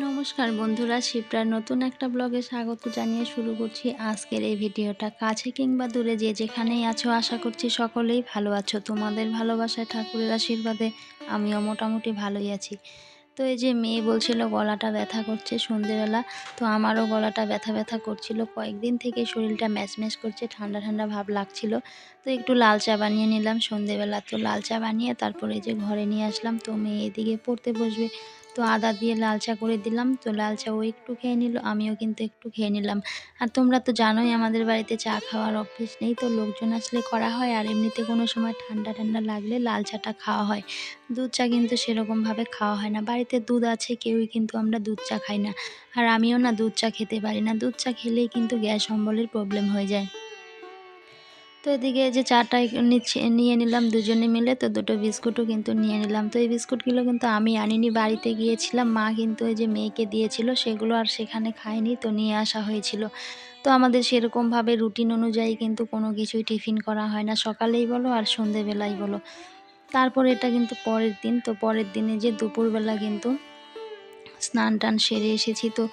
নমস্কার বন্ধুরা, শিপ্রার নতুন একটা ব্লগে স্বাগত জানিয়ে শুরু করছি আজকের এই ভিডিওটা। কাছে কিংবা দূরে যে যেখানেই আছো, আশা করছি সকলেই ভালো আছো। তোমাদের ভালোবাসায়, ঠাকুরের আশীর্বাদে আমিও মোটামুটি ভালোই আছি। তো এই যে মেয়ে বলছিল গলাটা ব্যথা করছে সন্ধেবেলা, তো আমারও গলাটা ব্যথা ব্যথা করছিল। কয়েকদিন থেকে শরীরটা ম্যাচ ম্যাচ করছে, ঠান্ডা ঠান্ডা ভাব লাগছিল। তো একটু লাল চা বানিয়ে নিলাম সন্ধেবেলা। তো লাল চা বানিয়ে তারপরে যে ঘরে নিয়ে আসলাম। তো মেয়ে এদিকে পড়তে বসবে। তো আদা দিয়ে লাল চা করে দিলাম। তো লাল চা ও একটু খেয়ে নিল, আমিও কিন্তু একটু খেয়ে নিলাম। আর তোমরা তো জানোই আমাদের বাড়িতে চা খাওয়ার অভ্যেস নেই, তো লোকজন আসলে করা হয় আর এমনিতে কোনো সময় ঠান্ডা ঠান্ডা লাগলে লাল চাটা খাওয়া হয়। দুধ চা কিন্তু সেরকমভাবে খাওয়া হয় না। বাড়িতে দুধ আছে, কেউই কিন্তু আমরা দুধ চা খাই না। আর আমিও না দুধ চা খেতে পারি না। দুধ চা খেলেই কিন্তু গ্যাস অম্বলের প্রবলেম হয়ে যায়। তো এদিকে যে চাটা নিয়ে নিলাম দুজনে মিলে, তো দুটো বিস্কুটও কিন্তু নিয়ে নিলাম। তো এই বিস্কুটগুলো কিন্তু আমি আনিনি, বাড়িতে গিয়েছিলাম। মা কিন্তু ওই যে মেয়েকে দিয়েছিল, সেগুলো আর সেখানে খায়নি, তো নিয়ে আসা হয়েছিল। তো আমাদের সেরকমভাবে রুটিন অনুযায়ী কিন্তু কোনো কিছুই টিফিন করা হয় না, সকালেই বলো আর সন্ধেবেলাই বলো। তারপর এটা কিন্তু পরের দিন, তো পরের দিনে যে দুপুরবেলা কিন্তু স্নান টান সেরে এসেছি। তো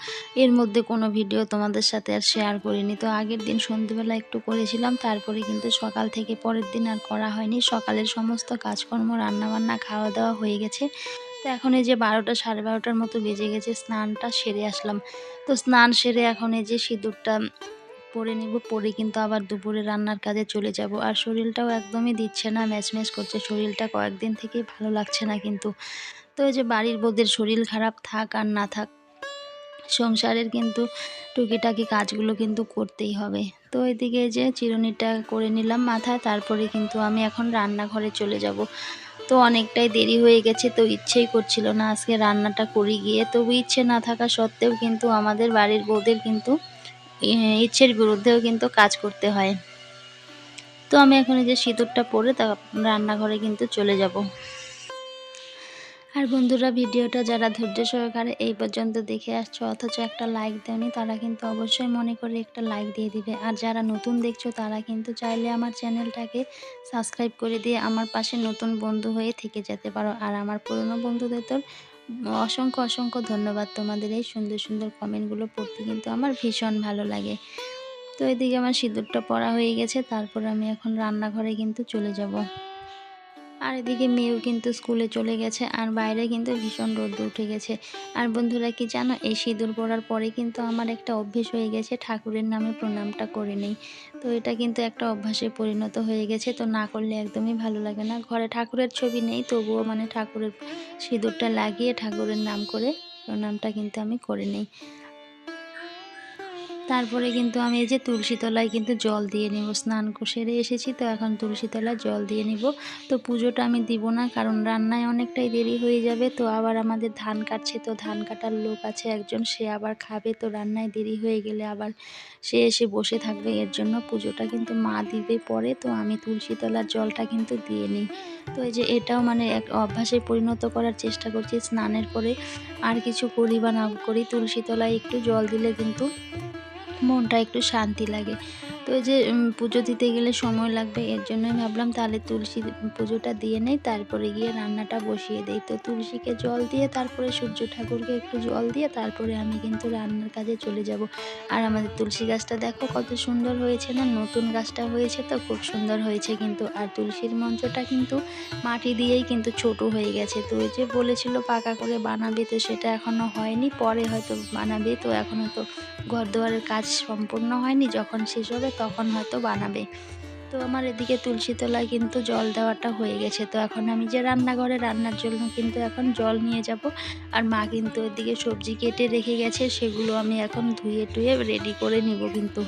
এর মধ্যে কোনো ভিডিও তোমাদের সাথে আর শেয়ার করিনি। তো আগের দিন সন্ধ্যেবেলা একটু করেছিলাম, তারপরে কিন্তু সকাল থেকে পরের দিন আর করা হয়নি। সকালের সমস্ত কাজকর্ম, রান্নাবান্না খাওয়া দাওয়া হয়ে গেছে। তো এখন এই যে বারোটা সাড়ে বারোটার মতো বেজে গেছে, স্নানটা সেরে আসলাম। তো স্নান সেরে এখন এই যে সিঁদুরটা পরে নিব, পরে কিন্তু আবার দুপুরে রান্নার কাজে চলে যাব। আর শরীরটাও একদমই দিচ্ছে না ম্যাচ ম্যাচ করছে। শরীরটা কয়েকদিন থেকেই ভালো লাগছে না কিন্তু। তো যে বাড়ির বউদের শরীর খারাপ থাক আর না থাক, সংসারের কিন্তু টুকিটাকি কাজগুলো কিন্তু করতেই হবে। তো এদিকে যে চিরুনিটা করে নিলাম মাথায়, তারপরে কিন্তু আমি এখন রান্নাঘরে চলে যাব। তো অনেকটাই দেরি হয়ে গেছে, তো ইচ্ছেই করছিল না আজকে রান্নাটা করি গিয়ে। তবু ইচ্ছে না থাকা সত্ত্বেও কিন্তু আমাদের বাড়ির বউদের কিন্তু ইচ্ছের বিরুদ্ধেও কিন্তু কাজ করতে হয়। তো আমি এখন এই যে সিঁদুরটা পরে তা রান্নাঘরে কিন্তু চলে যাব। আর বন্ধুরা, ভিডিওটা যারা ধৈর্য সহকারে এই পর্যন্ত দেখে আসছো, অথচ একটা লাইক দেওনি, তারা কিন্তু অবশ্যই মনে করে একটা লাইক দিয়ে দিবে। আর যারা নতুন দেখছ, তারা কিন্তু চাইলে আমার চ্যানেলটাকে সাবস্ক্রাইব করে দিয়ে আমার পাশে নতুন বন্ধু হয়ে থেকে যেতে পারো। আর আমার পুরনো বন্ধুদের তো অসংখ্য অসংখ্য ধন্যবাদ তোমাদের এই সুন্দর সুন্দর কমেন্টগুলো পড়তে। কিন্তু আমার ভীষণ ভালো লাগে। তো এদিকে আমার সিঁদুরটা পরা হয়ে গেছে, তারপর আমি এখন রান্নাঘরে কিন্তু চলে যাব। আর এদিকে মেয়েও কিন্তু স্কুলে চলে গেছে, আর বাইরে কিন্তু ভীষণ রোদ উঠে গেছে। আর বন্ধুরা, কি জানো, এই সিঁদুর পড়ার পরে কিন্তু আমার একটা অভ্যেস হয়ে গেছে, ঠাকুরের নামে প্রণামটা করে নেই। তো এটা কিন্তু একটা অভ্যাসে পরিণত হয়ে গেছে, তো না করলে একদমই ভালো লাগে না। ঘরে ঠাকুরের ছবি নেই, তবুও মানে ঠাকুরের সিঁদুরটা লাগিয়ে ঠাকুরের নাম করে প্রণামটা কিন্তু আমি করে নিই। তারপরে কিন্তু আমি এই যে তুলসী তলায় কিন্তু জল দিয়ে নিব। স্নান সেরে এসেছি তো এখন তুলসী তলায় জল দিয়ে নিব। তো পুজোটা আমি দিব না কারণ রান্নায় অনেকটাই দেরি হয়ে যাবে। তো আবার আমাদের ধান কাটছে তো ধান কাটার লোক আছে একজন, সে আবার খাবে। তো রান্নায় দেরি হয়ে গেলে আবার সে এসে বসে থাকবে। এর জন্য পুজোটা কিন্তু মা দিবে পরে। তো আমি তুলসী তলার জলটা কিন্তু দিয়ে নিই। তো এই যে এটাও মানে এক অভ্যাসে পরিণত করার চেষ্টা করছি। স্নানের পরে আর কিছু করি বা না করি। তুলসী তলায় একটু জল দিলে কিন্তু মনটা একটু শান্তি লাগে। তো যে পুজো দিতে গেলে সময় লাগবে, এর জন্যই ভাবলাম তাহলে তুলসী পুজোটা দিয়ে নেই, তারপরে গিয়ে রান্নাটা বসিয়ে দেই। তো তুলসীকে জল দিয়ে, তারপরে সূর্য ঠাকুরকে একটু জল দিয়ে, তারপরে আমি কিন্তু রান্নার কাজে চলে যাব। আর আমাদের তুলসী গাছটা দেখো কত সুন্দর হয়েছে না, নতুন গাছটা হয়েছে তো, খুব সুন্দর হয়েছে কিন্তু। আর তুলসীর মঞ্চটা কিন্তু মাটি দিয়েই কিন্তু ছোট হয়ে গেছে। তো যে বলেছিল পাকা করে বানাবে, তো সেটা এখনও হয়নি, পরে হয়তো বানাবে, তো এখনও তো ঘর দুয়ারের কাজ সম্পূর্ণ হয়নি, যখন শেষ হবে তখন হয়তো বানাবে। তো আমার এদিকে তুলসী তলায় কিন্তু জল দেওয়াটা হয়ে গেছে। তো এখন আমি যে রান্নাঘরে রান্নার জন্য কিন্তু এখন জল নিয়ে যাব। আর মা কিন্তু এদিকে সবজি কেটে রেখে গেছে, সেগুলো আমি এখন ধুয়ে টুয়ে রেডি করে নিব কিন্তু।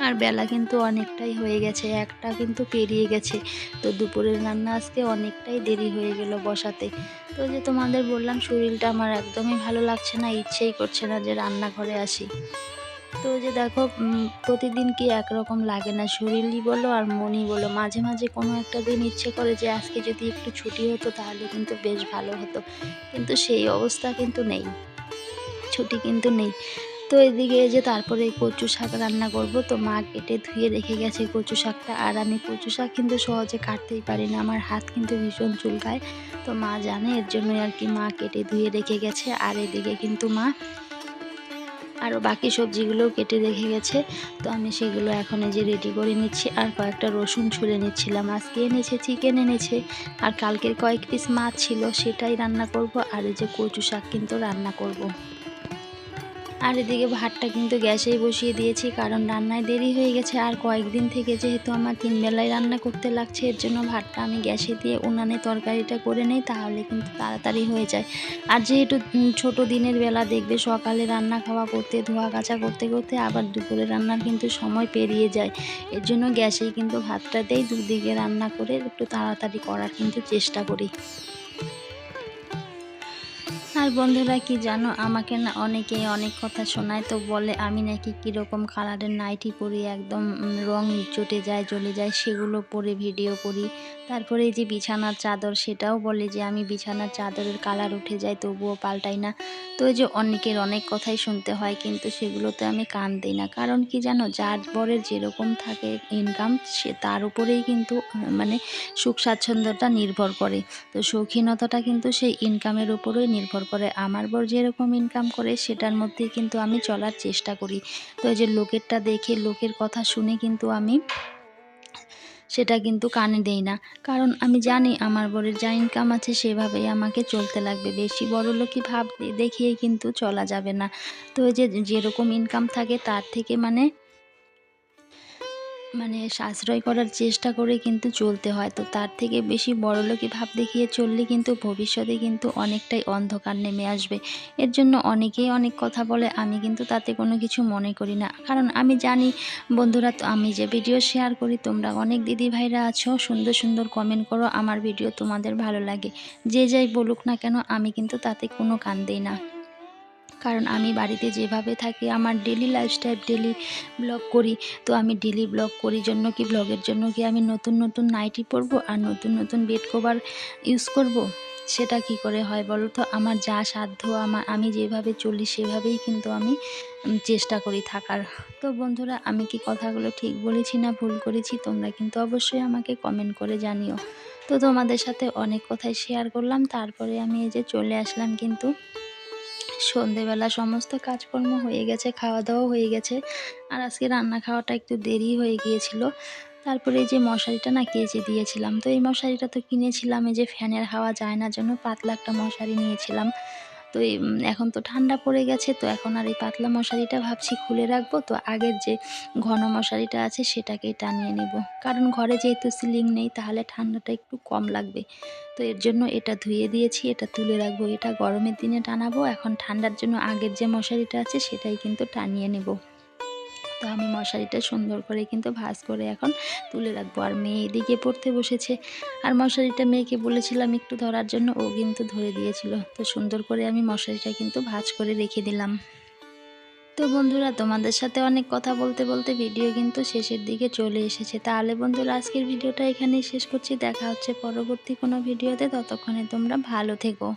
আর বেলা কিন্তু অনেকটাই হয়ে গেছে, একটা কিন্তু পেরিয়ে গেছে। তো দুপুরের রান্না আজকে অনেকটাই দেরি হয়ে গেল বসাতে। তো যে তোমাদের বললাম শরীরটা আমার একদমই ভালো লাগছে না, ইচ্ছেই করছে না যে রান্নাঘরে আসি। তো যে দেখো প্রতিদিন কি একরকম লাগে না? শরীরই বলো আর মনই বলো। মাঝে মাঝে কোনো একটা দিন ইচ্ছে করে যে আজকে যদি একটু ছুটি হতো তাহলে কিন্তু বেশ ভালো হতো। কিন্তু সেই অবস্থা কিন্তু নেই। ছুটি কিন্তু নেই। তো এদিকে যে তারপরে কচু শাক রান্না করব। তো মা কেটে ধুয়ে রেখে গেছে কচু শাকটা। আর আমি কচু শাক কিন্তু সহজে কাটতেই পারি না। আমার হাত কিন্তু ভীষণ চুলকায়। তো মা জানে, এর জন্যই আর কি মা কেটে ধুয়ে রেখে গেছে। আর এদিকে কিন্তু মা আরও বাকি সবজিগুলোও কেটে রেখে গেছে। তো আমি সেগুলো এখন যে রেডি করে নিচ্ছি। আর কয়েকটা রসুন ছুলে নিচ্ছিলাম। আজকে এনেছে চিকেন এনেছে। আর কালকের কয়েক পিস মাছ ছিল, সেটাই রান্না করব। আর এই যে কচু শাক কিন্তু রান্না করব। আর এদিকে ভাতটা কিন্তু গ্যাসেই বসিয়ে দিয়েছি, কারণ রান্নায় দেরি হয়ে গেছে আর কয়েকদিন থেকে যেহেতু আমার তিন বেলায় রান্না করতে লাগছে, এর জন্য ভাতটা আমি গ্যাসে দিয়ে উনানে তরকারিটা করে নেই, তাহলে কিন্তু তাড়াতাড়ি হয়ে যায়। আর যেহেতু ছোট দিনের বেলা দেখবে সকালে রান্না খাওয়া করতে, ধোয়া কাচা করতে করতে আবার দুপুরে রান্নার কিন্তু সময় পেরিয়ে যায়, এর জন্য গ্যাসেই কিন্তু ভাতটা দেই, দুদিকে রান্না করে একটু তাড়াতাড়ি করার কিন্তু চেষ্টা করি। আর বন্ধুরা কি জানো? আমাকে না অনেকেই অনেক কথা শোনায়, তো বলে আমি নাকি কীরকম কালারের নাইটি পরি একদম রং চটে যায়, জ্বলে যায়, সেগুলো পরে ভিডিও করি। তারপরে যে বিছানার চাদর, সেটাও বলে যে আমি বিছানার চাদরের কালার উঠে যায়, তবুও পাল্টাই না। তো যে অনেকের অনেক কথাই শুনতে হয়, কিন্তু সেগুলোতে আমি কান দিই না। কারণ কি জানো, যার বরের যেরকম থাকে ইনকাম সে তার উপরেই কিন্তু মানে সুখ স্বাচ্ছন্দ্যটা নির্ভর করে। তো শৌখিনতাটা কিন্তু সেই ইনকামের উপরেই নির্ভর করে আমার বর যেরকম ইনকাম করে সেটার মধ্যেই কিন্তু আমি চলার চেষ্টা করি। তো এই যে লোকেরটা দেখে, লোকের কথা শুনে কিন্তু আমি সেটা কিন্তু কানে দেই না। কারণ আমি জানি আমার বরের যা ইনকাম আছে সেভাবেই আমাকে চলতে লাগবে। বেশি বড় লোকই ভাব, দেখিয়ে কিন্তু চলা যাবে না। তো এই যে যেরকম ইনকাম থাকে তার থেকে মানে মানে সাশ্রয় করার চেষ্টা করে কিন্তু চলতে হয়। তো তার থেকে বেশি বড়লোকি ভাব দেখিয়ে চললে কিন্তু ভবিষ্যতে কিন্তু অনেকটাই অন্ধকার নেমে আসবে। এর জন্য অনেকেই অনেক কথা বলে, আমি কিন্তু তাতে কোনো কিছু মনে করি না। কারণ আমি জানি, বন্ধুরা, তো আমি যে ভিডিও শেয়ার করি, তোমরা অনেক দিদি ভাইরা আছো, সুন্দর সুন্দর কমেন্ট করো, আমার ভিডিও তোমাদের ভালো লাগে। যে যাই বলুক না কেন, আমি কিন্তু তাতে কোনো কান দিই না। কারণ আমি বাড়িতে যেভাবে থাকি, আমার ডেলি লাইফস্টাইল ডেলি ব্লগ করি, তো আমি ডেলি ব্লগ করি জন্য কি ব্লগের জন্য কি আমি নতুন নতুন নাইটি পরবো আর নতুন নতুন বেড কভার ইউজ করব। সেটা কি করে হয় বলো তো? আমার যা সাধ্য আমার আমি যেভাবে চলি সেভাবেই কিন্তু আমি চেষ্টা করি থাকার। তো বন্ধুরা, আমি কি কথাগুলো ঠিক বলেছি না ভুল করেছি? তোমরা কিন্তু অবশ্যই আমাকে কমেন্ট করে জানিও। তো তোমাদের সাথে অনেক কথাই শেয়ার করলাম, তারপরে আমি এই যে চলে আসলাম কিন্তু সন্ধেবেলা সমস্ত কাজকর্ম হয়ে গেছে খাওয়া দাওয়া হয়ে গেছে। আর আজকে রান্না খাওয়াটা একটু দেরি হয়ে গিয়েছিল। তারপরে যে মশারিটা না কেচে দিয়েছিলাম। তো এই মশারিটা তো কিনেছিলাম, এই যে ফ্যানের হাওয়া যায় না জন্য পাতলা একটা মশারি নিয়েছিলাম। তো এখন তো ঠান্ডা পড়ে গেছে, তো এখন আর এই পাতলা মশারিটা ভাবছি খুলে রাখব। তো আগের যে ঘন মশারিটা আছে সেটাকেই টানিয়ে নেব। কারণ ঘরে যেহেতু সিলিং নেই, তাহলে ঠান্ডাটা একটু কম লাগবে। তো এর জন্য এটা ধুয়ে দিয়েছি, এটা তুলে রাখব। এটা গরমের দিনে টানাবো, এখন ঠান্ডার জন্য আগের যে মশারিটা আছে সেটাই কিন্তু টানিয়ে নেব। তো আমি মশারিটা সুন্দর করে কিন্তু ভাঁজ করে এখন তুলে রাখব। আর মেয়ে এদিকে পড়তে বসেছে। আর মশারিটা মেয়েকে বলেছিলাম একটু ধরার জন্য, ও কিন্তু ধরে দিয়েছিল। তো সুন্দর করে আমি মশারিটা কিন্তু ভাঁজ করে রেখে দিলাম। তো বন্ধুরা, তোমাদের সাথে অনেক কথা বলতে বলতে ভিডিও কিন্তু শেষের দিকে চলে এসেছে। তাহলে বন্ধুরা, আজকের ভিডিওটা এখানেই শেষ করছি। দেখা হচ্ছে পরবর্তী কোনো ভিডিওতে। ততক্ষণে তোমরা ভালো থেকো।